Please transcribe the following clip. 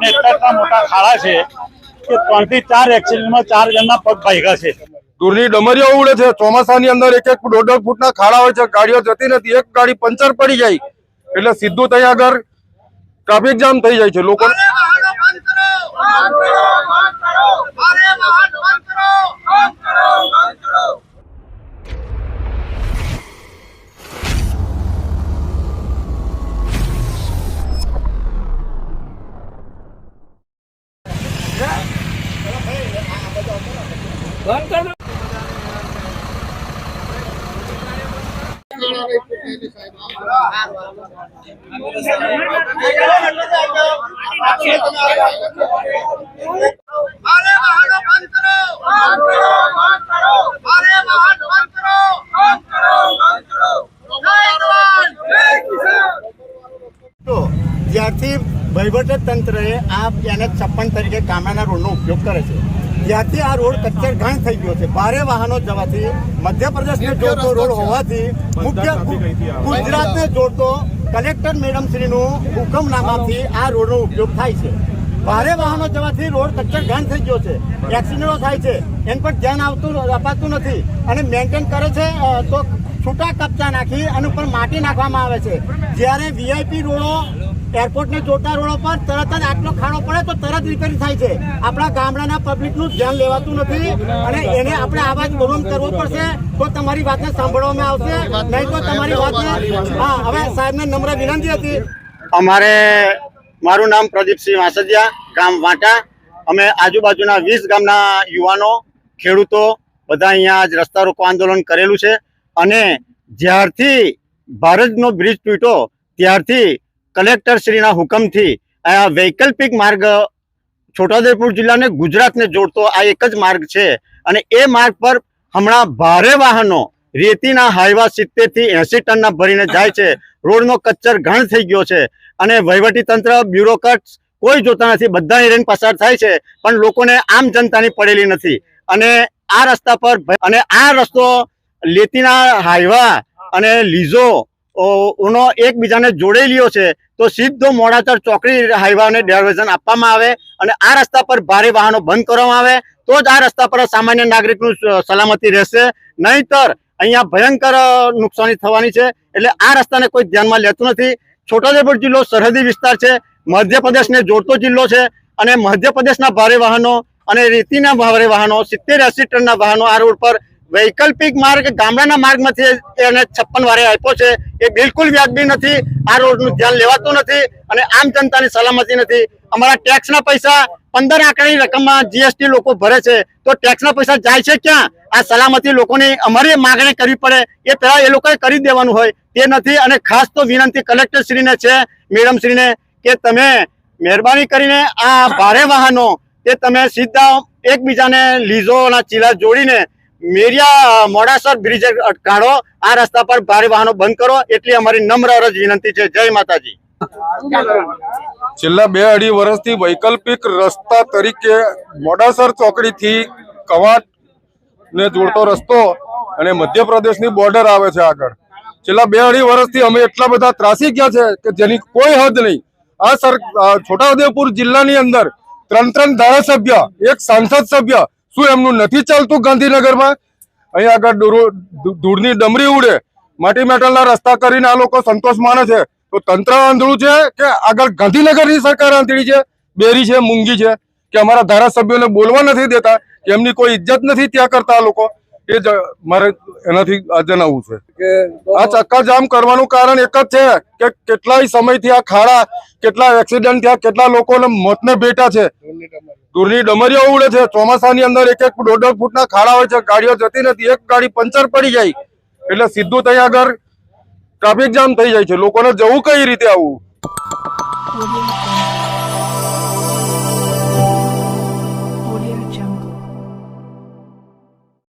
ને એટલા મોટા ખાડા છે કે ત્રણથી ચાર એક્સિડન્ટમાં ચાર જણના પગ ભાગ્યા છે. દૂરની ડમરીઓ ઉડે છે. ચોમાસાની અંદર એક એક દોઢ દોઢ ફૂટના ખાડા હોય છે. ગાડીઓ જતી નથી. એક ગાડી પંચર પડી જાય. એટલે સીધું ત્યાં આગળ ટ્રાફિક જામ થઈ જાય છે. લોકો જ્યારથી વહીવટી તંત્રએ આ એને છપ્પન તરીકે ગામડાના રોડનો ઉપયોગ કરે છે. જ્યારથી આ રોડ કચ્છર ઘાણ થઈ ગયો છે. ભારે વાહનો જવાથી મધ્યપ્રદેશને જોડતો રોડ હોવાથી મુખ્ય ગુજરાતને જોડતો કલેક્ટર મેડમશ્રીનું હુકમનામાથી આ રોડનો ઉપયોગ થાય છે. ભારે વાહનો જવાથી રોડ કચ્છર ઘાણ થઈ ગયો છે. એક્સિડન્ટો થાય છે. એમ પણ ધ્યાન આવતું અપાતું નથી. અને મેન્ટેન કરે છે તો છૂટા કપચા નાખી અને ઉપર માટી નાખવામાં આવે છે. જ્યારે વીઆઈપી રોડો એરપોર્ટને જોતા રોડો પર તરત જ આટલો ખાડો પડે તો તરત રિપેરિંગ થાય છે. આપણા ગામડાના પબ્લિકનું ધ્યાન લેવાતું નથી અને એને આપણે આવાજ બરોમ કરવો પડશે તો તમારી વાતને સાંભળવામાં આવશે. નહીં તો તમારી વાતને હા, હવે સાહેબને નમ્ર વિનંતી હતી. અમારે મારું નામ પ્રદીપસિંહ વાસદિયા, ગામ વાંટા. અમે આજુબાજુના વીસ ગામના યુવાનો, ખેડૂતો બધા અહીંયા આજ રસ્તા રોકો આંદોલન કરેલું છે. અને જ્યારથી ભારતનો બ્રિજ તૂટ્યો, ત્યારથી કલેક્ટર શ્રીના હુકમથી આ વૈકલ્પિક માર્ગ છોટાઉદેપુર જિલ્લાને ગુજરાતને જોડતો આ એક જ માર્ગ છે. અને એ માર્ગ પર હમણાં ભારે વાહનો રેતીના હાઈવા સિત્તેરથી એસી ટનના ભરીને જાય છે. રોડનો કચ્ચર ઘણ થઈ ગયો છે. અને વહીવટી તંત્ર બ્યુરોક્રેટ્સ કોઈ જોતા નથી. બધા હિરેન પસાર થાય છે, પણ લોકોને આમ જનતાની પડેલી નથી. અને આ રસ્તા પર અને આ રસ્તો લેતીના હાઈવા અને લીઝો ઓનો એકબીજાને જોડેલીઓ છે, તો સીધો મોડાચર ચોકડી હાઈવાને ડાયવર્ઝન આપવામાં આવે અને આ રસ્તા પર ભારે વાહનો બંધ કરવામાં આવે, તો જ આ રસ્તા પર સામાન્ય નાગરિકનું સલામતી રહેશે. નહીતર અહીંયા ભયંકર નુકસાની થવાની છે, એટલે આ રસ્તાને કોઈ ધ્યાનમાં લેતું નથી. છોટાઉદેપુર જિલ્લો સરહદી વિસ્તાર છે, મધ્યપ્રદેશને જોડતો જિલ્લો છે અને મધ્યપ્રદેશના ભારે વાહનો અને રેતીના ભારે વાહનો, સિત્તેર એસી ટનના વાહનો આ રોડ પર વૈકલ્પિક માર્ગ ગામડાના માર્ગમાંથી એને છપ્પન વારે આપ્યો છે. એ બિલકુલ વ્યાજબી નથી. આ રોડનું ધ્યાન લેવાતું નથી અને આમ જનતાની સલામતી નથી. અમારા ટેક્સના પૈસા પંદર આંકડાની રકમમાં જીએસટી લોકો ભરે છે. તો ટેક્સના પૈસા જાય છે ક્યાં? આ સલામતી લોકોની અમારી માગણી કરવી પડે. એ પહેલા એ લોકોએ કરી દેવાનું હોય. તે નથી અને ખાસ તો વિનંતી કલેક્ટરશ્રીને છે, મેડમશ્રીને, કે તમે મહેરબાની કરીને આ ભારે વાહનો તે તમે સીધા એકબીજાને લીઝોના ચીલા જોડીને મેરિયા, મોડાસર બ્રિજ કાઢો આ રસ્તા પર ભારે વાહનો બંધ કરો. એટલી અમારી નમ્ર અરજ વિનંતી છે. જય માતાજી. છેલ્લા બે અઢી વર્ષથી વૈકલ્પિક રસ્તા તરીકે મોડાસર ચોકડીથી કવાટ ને જોડતો રસ્તો અને મધ્યપ્રદેશની બોર્ડર આવે છે આગળ. છેલ્લા બે અઢી વર્ષથી અમે એટલા બધા ત્રાસી ગયા છે કે જેની કોઈ હદ નહીં. આ સર છોટાઉદેપુર જિલ્લાની અંદર ત્રણ ત્રણ ધારાસભ્ય, એક સાંસદ સભ્ય શું એમનું નથી ચાલતું ગાંધીનગરમાં? અહીંયા આગળ ધૂળની ડમરી ઉડે. માટી મેટલના રસ્તા કરીને આ લોકો સંતોષ માને છે. તો તંત્ર આંધળું છે કે આગળ ગાંધીનગરની સરકાર આંધળી છે? બેરી છે, મૂંગી છે? કે અમારા ધારાસભ્યોને બોલવા નથી દેતા? કે એમની કોઈ ઇજ્જત નથી ત્યાં કરતા આ લોકો? એ જ મારે એનાથી જણાવવું છે. આ ચક્કાજામ કરવાનું કારણ એક જ છે કે કેટલાય સમયથી આ ખાડા કેટલા એક્સિડન્ટ થયા કેટલા લોકોને મોતને ભેટા છે. દૂરની ડમરીઓ. ઉડે છે. ચોમાસાની અંદર એક એક દોઢ દોઢ ફૂટના ખાડા હોય છે. ગાડીઓ જતી નથી. એક ગાડી પંચર પડી જાય. એટલે સીધું ત્યાં આગળ ટ્રાફિક જામ થઈ જાય છે. લોકોને જવું કઈ રીતે આવું?